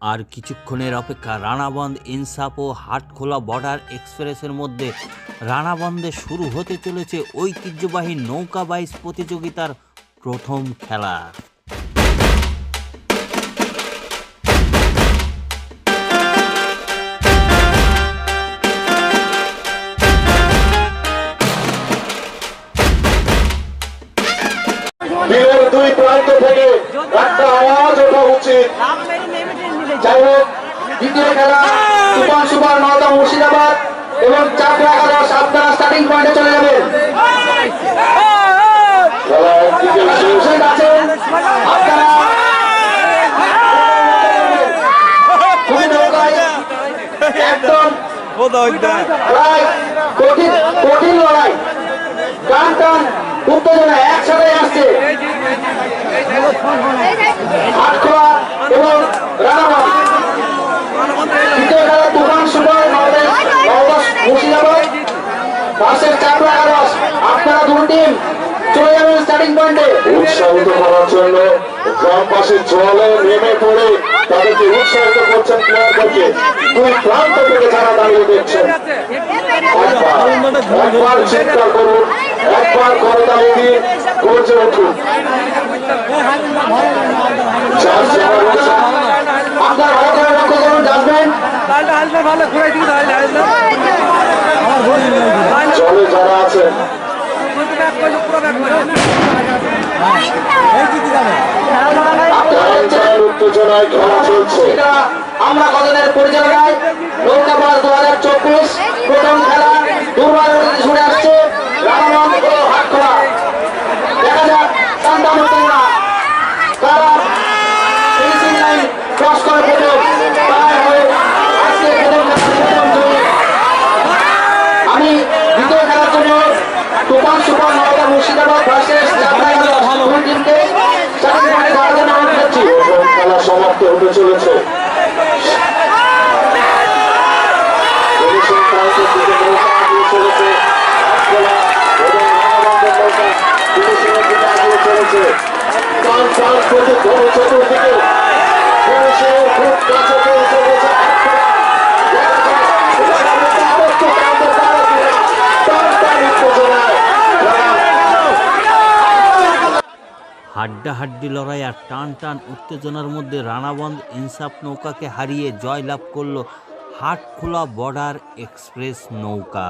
আর কিছুক্ষণের অপেক্ষা রানাবন্ধ ইনসাফ ও হাটখোলা বর্ডার এক্সপ্রেসের মধ্যে রানাবন্ধে শুরু হতে চলেছে ঐতিহ্যবাহী নৌকা বাইচ প্রতিযোগিতার প্রথম খেলা। দুই প্রান্ত থেকে একটা আওয়াজ ওঠা উচিত। যাই হোক খেলা সুপার সুপার নওদা মুর্শিদাবাদ এবং চাকরা একাদশ আপনারা স্টার্টিং পয়েন্টে চলে নৌকায় একদম। প্রায় কঠিন কঠিন লড়াই। টান একসাথে আসছে হাটখোলা এবং রানাবাদ দ্বিতীয় খেলা তুফান সুপার নওদা নওদা মুর্শিদাবাদ পাশের চাকরা একাদশ আপনারা দুটো টিম চলে যাবেন স্টার্টিং পয়েন্টে উৎসাহিত করার জন্য গ্রামবাসীর জলে নেমে পড়ে তাদেরকে উৎসাহিত করছেন প্লেয়ারদেরকে দুই প্রান্ত থেকে যারা দাঁড়িয়ে দেখছেন। একবার একবার চিৎকার করুন একবার করতালি দিয়ে গর্জে উঠুন। চার আপনার ভালো করে লক্ষ্য করুন ডাস্টবিন জলে যারা আছেন চলছে। আমরা কতদের পরিচালনায় নৌকা পাস দু চব্বিশ প্রথম খেলা আসছে রামানন্দ ও। আমি দ্বিতীয় খেলার জন্য তুফান সুপার নওদা মুর্শিদাবাদ ভার্সেস সমাপ্ত হতে চলেছে পুলিশের প্রান্তের দিকে নৌকা এগিয়ে চলেছে। আটকলা এবং রানাবন্ধের নৌকা পুলিশের দিকে এগিয়ে চলেছে। টান টান করতে ধরে চতুর্দিকে। পুলিশের খুব কাছে পৌঁছে গেছে আটকলা। দেখা যাক, রানাবন্ধ আবদ্ধ প্রান্তে তারা দিয়ে টান টান উত্তেজনায় রানা- হাড্ডাহাড্ডি লড়াই আর টান টান উত্তেজনার মধ্যে রানাবন্ধ ইনসাফ নৌকাকে হারিয়ে জয়লাভ করল হাটখোলা বর্ডার এক্সপ্রেস নৌকা।